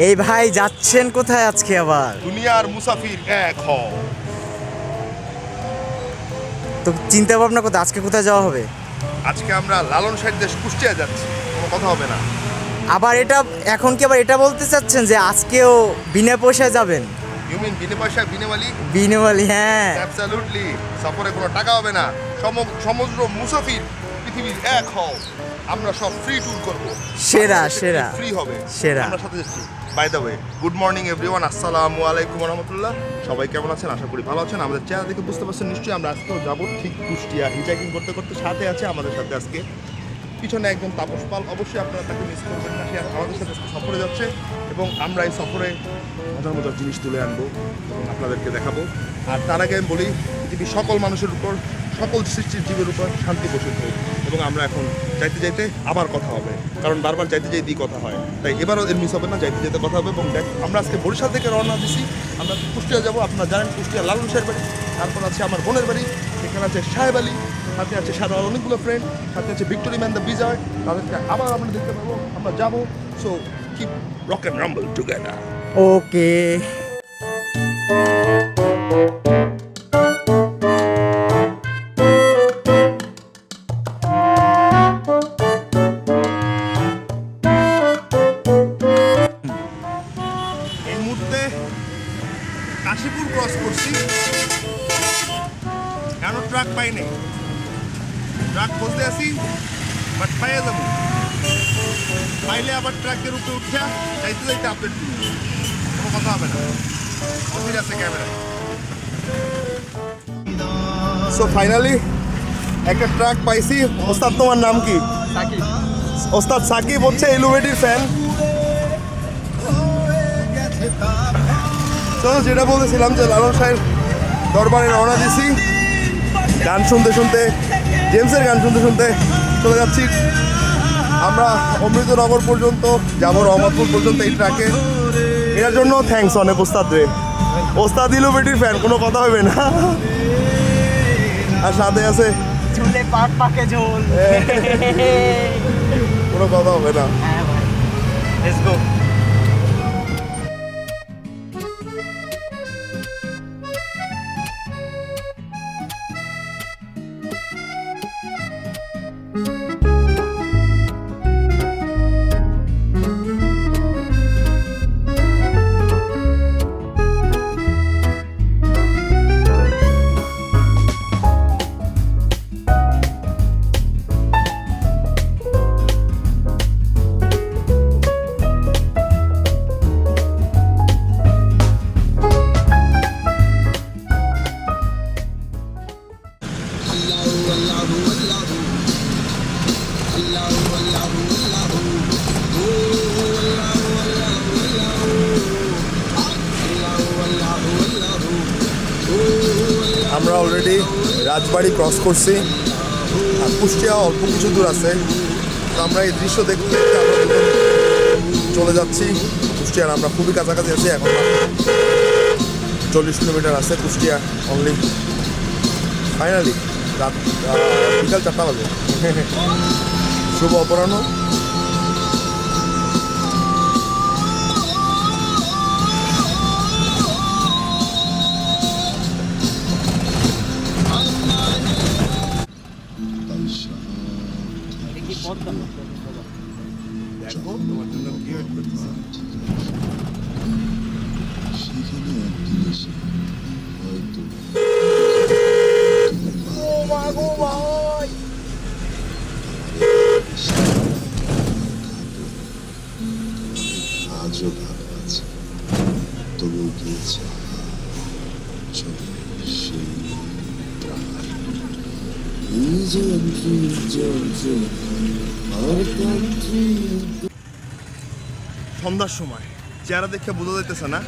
এই ভাই যাচ্ছেন কোথায় আজকে আবার? দুনিয়ার মুসাফির এক হও। তো চিন্তা ভাবনা কোথায় আজকে কোথায় যাওয়া হবে? আজকে আমরা লালন সাহেব দেশ কুষ্টিয়া যাচ্ছি কোনো কথা হবে না। আবার এটা এখন কি আবার এটা বলতে চাচ্ছেন যে আজকেও বিনা পয়সায় যাবেন? ইউ মিন বিনে পয়সা বিনে মালি? বিনামালি হ্যাঁ। অ্যাবসলিউটলি সফরে কোনো টাকা হবে না। সম- সমুদ্র মুসাফির পৃথিবীর এক হও। আমরা সব ফ্রি ট্যুর করব। সেরা, সেরা। ফ্রি হবে। সেরা। আমরা সাথে যাচ্ছি। By the way good morning everyone আসসালামু আলাইকুম রহমতুল্লাহ সবাই কেমন আছেন? আশা করি ভালো আছেন। আমাদের চেহারা দেখে বুঝতে পারছেন নিশ্চয়ই আমরা আজকেও যাব ঠিক কুষ্টিয়া হিজাইকিং করতে করতে সাথে আছে আমাদের সাথে আজকে। পিছনে একজন তাপস পাল। অবশ্যই আপনারা তাকে মিস করবেন না। সে আমাদের সাথে আজকে সফরে যাচ্ছে এবং আমরা এই সফরে মজার মজার জিনিস তুলে আনব এবং আপনাদেরকে দেখাবো। আর তার আগে আমি বলি পৃথিবীর সকল মানুষের উপর সকল সৃষ্টির জীবের উপর শান্তি বসে হোক এবং আমরা এখন যাইতে যাইতে আবার কথা হবে। কারণ বারবার যাইতে যাইতেই কথা হয়। তাই এবারও এর মিস হবে না, যাইতে যেতে কথা হবে এবং আমরা আজকে বরিশাল থেকে রওনা দিছি। আমরা কুষ্টিয়া যাব, আপনারা জানেন কুষ্টিয়া লালন সাহের বাড়ি। তারপর আছে আমার বোনের বাড়ি সেখানে আছে সাহেব আলী, সাথে আছে সাদা অনেকগুলো ফ্রেন্ড সাথে আছে ভিক্টোরি ম্যান দ্য বিজয়। তাদেরকে আবার আমরা দেখতে পাবো, আমরা যাব। So keep rock and rumble together okay truck পাই নাই ট্রাক বসতে আসি বাট পাইয়া যাব। পাইলে আবার ট্রাকের উপরে উঠা যাইতে যাইতে আপডেট দিই কোনো কথা হবে না। অফিস আছে ক্যামেরা সো ফাইনালি একটা ট্রাক পাইছি। ওস্তাদ তোমার নাম কি? ওস্তাদ সাকিব হচ্ছে এলুমেটির ফ্যান তো যেটা বলতেছিলাম যে লালন সাহেব দরবারে রওনা দিছি। গান শুনতে শুনতে জেমসের গান শুনতে শুনতে চলে যাচ্ছি। আমরা অমৃতনগর পর্যন্ত যাব রহমতপুর পর্যন্ত এই ট্রাকে এটার জন্য থ্যাঙ্কস অনেক ওস্তাদ রে। ওস্তাদ দিল বেটির ফ্যান কোনো কথা হবে না। আর সাথে আছে পাকে ঝোল। কোনো কথা হবে না। হ্যাঁ ভাই। লেটস গো আমরা অলরেডি রাজবাড়ি ক্রস করছি। আর কুষ্টিয়া অল্প কিছু দূর আছে। আমরা এই দৃশ্য দেখতে চলে যাচ্ছি। কুষ্টিয়ার আমরা খুবই কাছাকাছি আছি, এখন চল্লিশ কিলোমিটার আছে কুষ্টিয়া অনলি ফাইনালি রাত বিকাল চারটা বাজে। শুভ অপরাহ্ন। দেখো তোমার জন্য কি ওয়েট করতেছি সেখানে একদিন এসে হয়তো। আজও ভালো আছে। তবু গিয়েছে। সন্ধ্যার সময়। চেহারা দেখে বোঝা যাইতেছে না।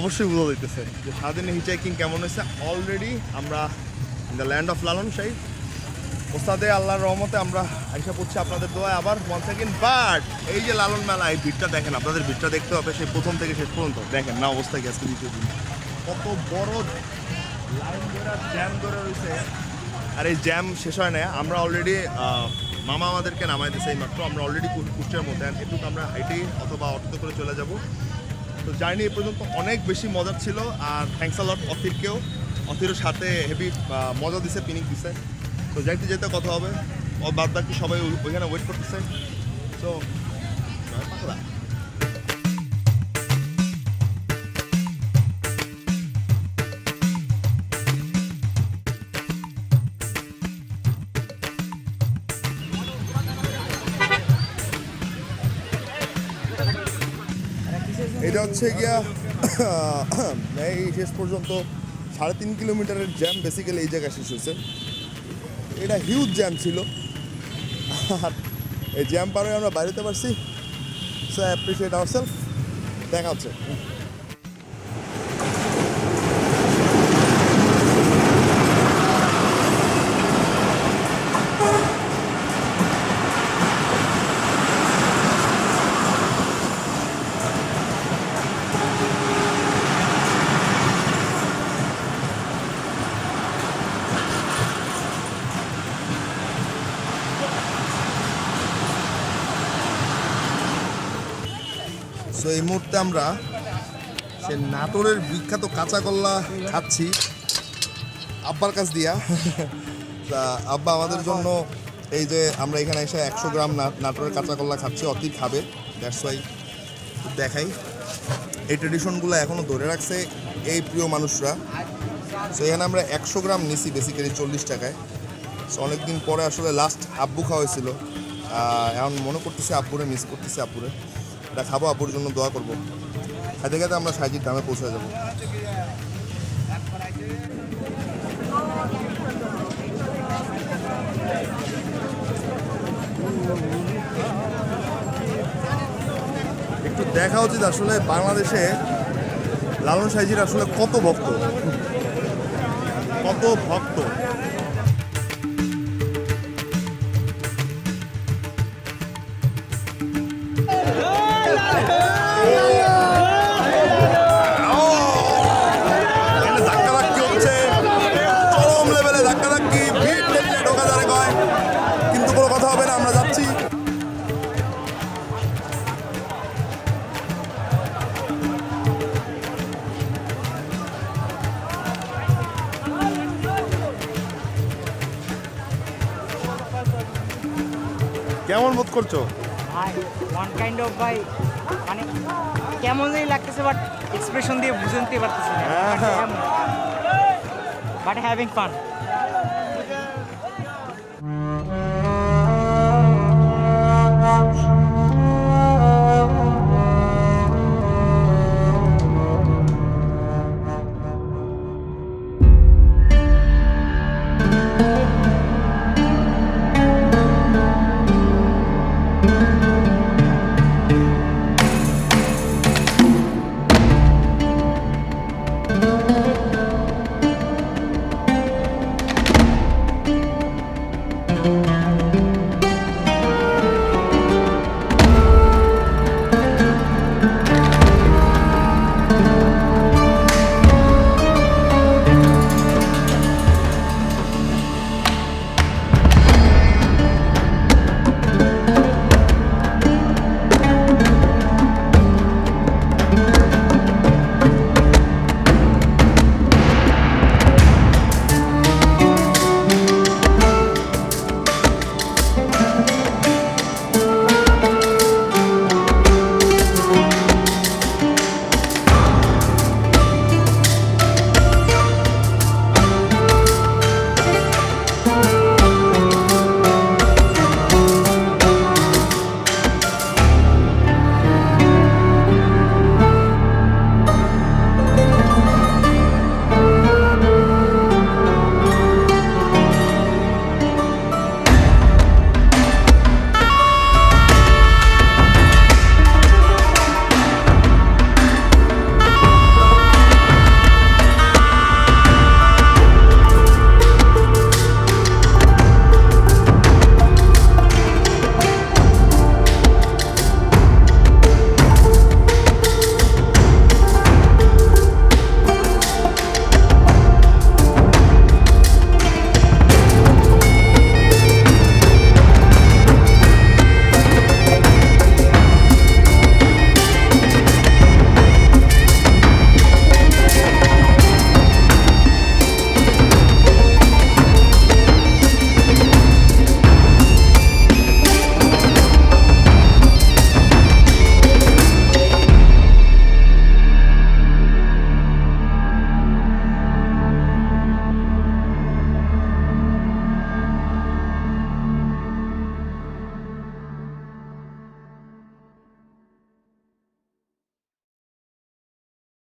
অবশ্যই বোঝা যাইতেছে যে সারাদিনে হিচাইকিং কেমন হয়েছে। অলরেডি আমরা the land of Lalon Shahi ওস্তাদে আল্লাহর রহমতে আমরা আইসা পড়ছি আপনাদের দোয়ায় আবার ওয়ান সেকেন্ড বাট এই যে লালন মেলা এই ভিড়টা দেখেন, আপনাদের ভিড়টা দেখতে হবে সেই প্রথম থেকে শেষ পর্যন্ত। দেখেন না অবস্থা দ্বিতীয় দিন। কত বড় লাইন ধরে জ্যাম ধরে রয়েছে। আর এই জ্যাম শেষ হয় না আমরা অলরেডি মামা আমাদেরকে নামাই দিয়েছে এই মাত্র আমরা অলরেডি কুষ্টিয়ার মধ্যে। একটু আমরা হাইটে অথবা অটোতে করে চলে যাব। তো জার্নি এ পর্যন্ত অনেক বেশি মজার ছিল। আর থ্যাংকস আলট অথিরকেও অথিরের সাথে হেভি মজা দিছে পিনিক দিছে। তো যাইতে যেতে কথা হবে। বাদ বাকি সবাই ওই- ওইখানে ওয়েট করতেছে। তো পাকলা এটা হচ্ছে গিয়া, এই শেষ পর্যন্ত সাড়ে তিন কিলোমিটারের জ্যাম বেসিক্যালি এই জায়গায় শেষ হয়েছে। এটা হিউজ জ্যাম ছিল। আর এই জ্যাম পার আমরা বাইরেতে পারছি। সো অ্যাপ্রিসিয়েট আওয়ার সেলফ দেখা হচ্ছে। সো এই মুহূর্তে আমরা সে নাটোরের বিখ্যাত কাঁচা কল্লা খাচ্ছি। আব্বার কাছ দিয়া। তা আব্বা আমাদের জন্য এই যে আমরা এখানে এসে একশো গ্রাম নাটোরের কাঁচা কল্লা খাচ্ছি, অতি খাবে। দ্যাটস ওয়াই দেখাই। এই ট্রেডিশনগুলো এখনও ধরে রাখছে এই প্রিয় মানুষরা। সো এখানে আমরা একশো গ্রাম নিছি বেসিক্যালি চল্লিশ টাকায়। সো অনেকদিন পরে আসলে লাস্ট আব্বু খাওয়া হয়েছিল। এখন মনে করতেছি আব্বুরে মিস করতেছি আব্বুরে। এটা খাব আব্বুর জন্য দোয়া করব। খাইতে খাইতে আমরা সাইজির দামে পৌঁছে যাব। একটু দেখা উচিত আসলে বাংলাদেশে লালন সাইজির আসলে কত ভক্ত? কত ভক্ত? কেমন বোধ করছ? ওয়ান কাইন্ড অফ ভাই। মানে কেমন জানি লাগতেছে বাট এক্সপ্রেশন দিয়ে বুঝতে পারতেছি না। But having fun